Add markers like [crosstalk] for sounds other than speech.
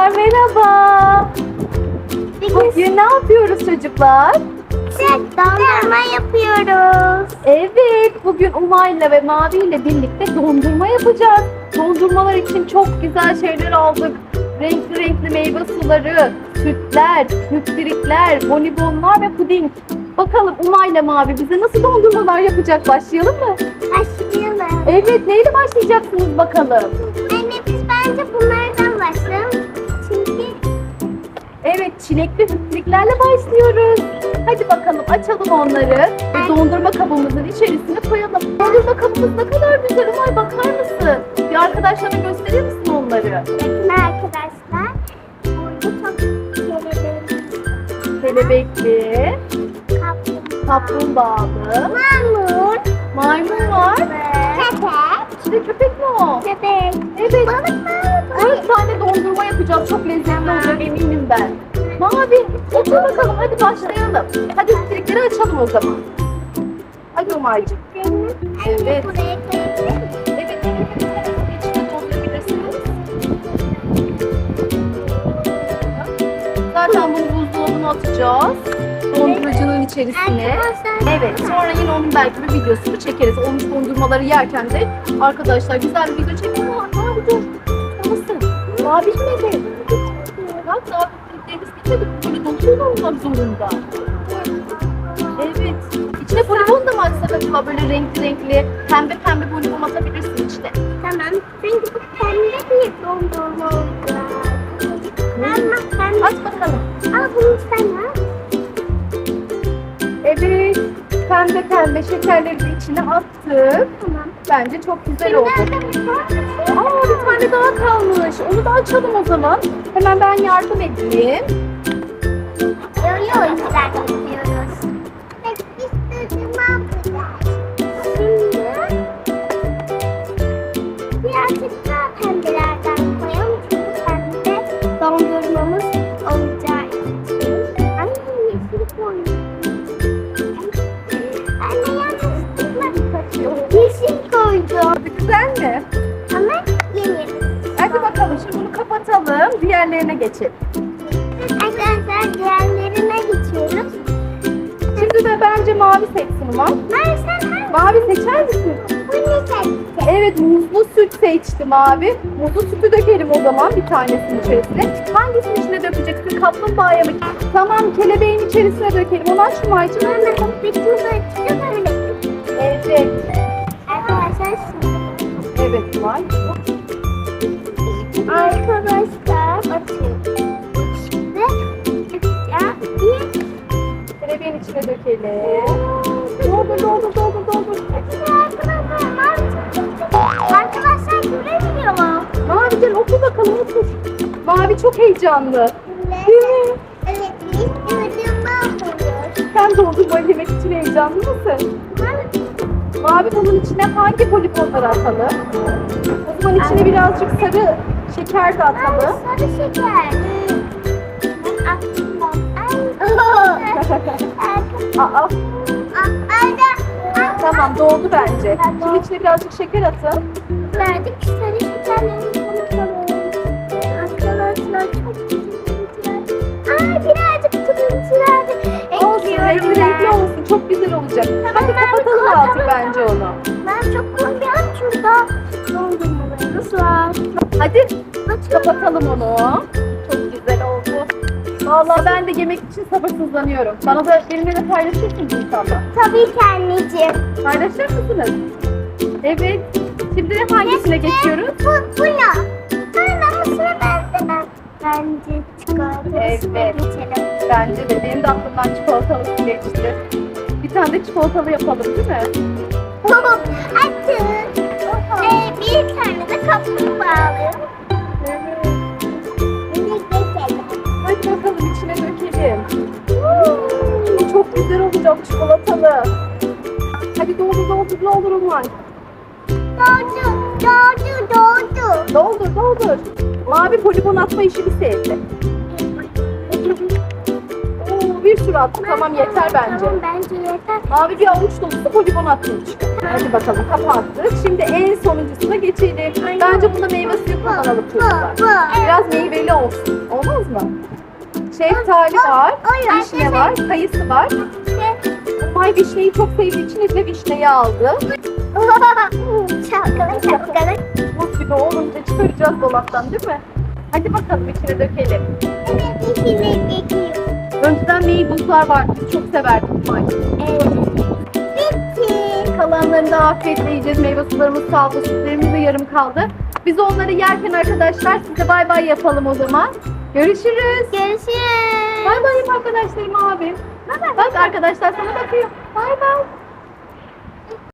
Çocuklar merhaba. Bugün ne yapıyoruz çocuklar? Dondurma yapıyoruz. Evet, bugün Umay'la ve Mavi ile birlikte dondurma yapacağız. Dondurmalar için çok güzel şeyler aldık. Renkli renkli meyve suları, sütler, müttirikler, bonibonlar ve puding. Bakalım Umay'la Mavi bize nasıl dondurmalar yapacak? Başlayalım mı? Başlayalım. Evet, neyle başlayacaksınız bakalım? Anne biz bence bunlardan başlayalım. Çilekli müttiriklerle başlıyoruz. Hadi bakalım açalım onları ve dondurma kabımızın içerisine koyalım. Dondurma kabımız ne kadar güzel Umay bakar mısın? Bir arkadaşlarına gösterir misin onları? bakın arkadaşlar. Burada çok kelebek Kelebekli, kaplı. kaplumbağalı, Mamur. maymun var. Köpek. İşte köpek mi o? Köpek. Evet. Balık var. Dört tane dondurma yapacağız. Çok lezzetli olacak eminim ben. Mavi, otur bakalım hadi başlayalım. Hadi müttirikleri açalım o zaman. Hadi Umay'cığım. Evet. Evet. Zaten bunu buzdolabına atacağız. Dondurucunun içerisine. Evet, sonra yine onun belki bir videosunu çekeriz. Olmuş dondurmaları yerken de arkadaşlar güzel bir video çekelim. Aa, dur. Nasıl? Daha bitmedi. Bak bitmedi. Böyle dolu olmak zorunda. Evet. İçine bonibon da mı açsak acaba böyle renkli renkli pembe pembe bonibon atabilirsin içine. Tamam. Çünkü bu pembe bir dondurma oldu. Ama pembe. Aç bakalım. Al bunu sen al. Evet. Pembe pembe şekerleri de içine attık. Tamam. Bence çok güzel oldu. Nerede bir tane? Aa bir tane daha kalmış. Onu da açalım o zaman. Hemen ben yardım edeyim. Yo yo güzel yapıyoruz. Peki istediğimi yapacağız. Şimdi birazcık Diğerlerine geçelim. Arkadaşlar diğerlerine geçiyoruz. Şimdi de bence mavi seçsin Umar. Ben sen hangi? Mavi seçer misin? Bu ne seçtin? Evet muzlu süt seçti mavi. Muzlu sütü dökelim o zaman bir tanesinin içerisine. Hangisinin içine dökeceksin? Kaplumbağaya mı? Tamam kelebeğin içerisine dökelim. Onu aç Umar'cığım. Ben de bütün böyle. Evet. Arkadaşlar şimdi. Evet Umar. Arkadaşlar İçine dökelim. Doldur doldur doldur doldur. Arkadaşlar göremiyor mu? Mavi gel otur bakalım otur. Mavi çok heyecanlı. Değil mi? Evet, gördüğüm mahvoluyor. Sen dondurma yemek için heyecanlı mısın? Mavi bunun içine hangi poliponları atalım? O zaman içine birazcık sarı şeker de atalım. sarı şeker. Ben attım. Aa, tamam doldu bence. Şimdi içine birazcık şeker atın. Verdik sarı. Arkadaşlar çok güzel. Ay birazcık turuncular Olsun renkli renkli ekliyorum olsun çok güzel olacak. Hadi kapatalım artık bence onu. Ben çok koyacağım şurada. Dondurmalarımız var. Hadi kapatalım onu. Vallahi ben de yemek için sabırsızlanıyorum. Bana da benimle de paylaşırsınız inşallah. Tabii ki anneciğim. Paylaşır mısınız? Evet. Şimdi de hangisine geçiyoruz? Bu, bu ne? Ben ama sıra bende. Bence çikolatasına Evet. geçelim. Bence de. Benim de aklımdan çikolatalısı geçti. Bir tane de çikolatalı yapalım değil mi? Açın. Ee, bir tane de kaplumbağa alayım. Bakalım içine dökelim. Bu çok güzel olacak çikolatalı. Hadi doldur doldur doldur Umay. Doğdu, doğdu, doğdu. Doldur doldur. Mavi polipon atma işini sevdi. Oo, Ama bir sürü attık. Tamam yeter bence. Tamam bence yeter. Mavi bir avuç dolusu kocaman attık. Hadi bakalım kapattık. Şimdi en sonuncusuna geçelim. Bence bunda meyve suyu kullanalım çocuklar. Biraz meyveli olsun. Şeftali var, vişne var, kayısı var. Umay vişneyi çok sevdiği için Efe vişneyi aldı. [laughs] Şapkalı şapkalı. Buz gibi olunca çıkaracağız dolaptan değil mi? Hadi bakalım içine dökelim. Evet, içine geçiyor. Önceden meybuzlar vardı. Çok severdim Umay. Evet. Bitti. Kalanlarını da afiyetle yiyeceğiz. Meyve sularımız kaldı, sütlerimiz de yarım kaldı. Biz onları yerken arkadaşlar size bay bay yapalım o zaman. Görüşürüz. Görüşürüz. Bay bay arkadaşlarım abim. Bak arkadaşlar sana bakıyor. Bay bay.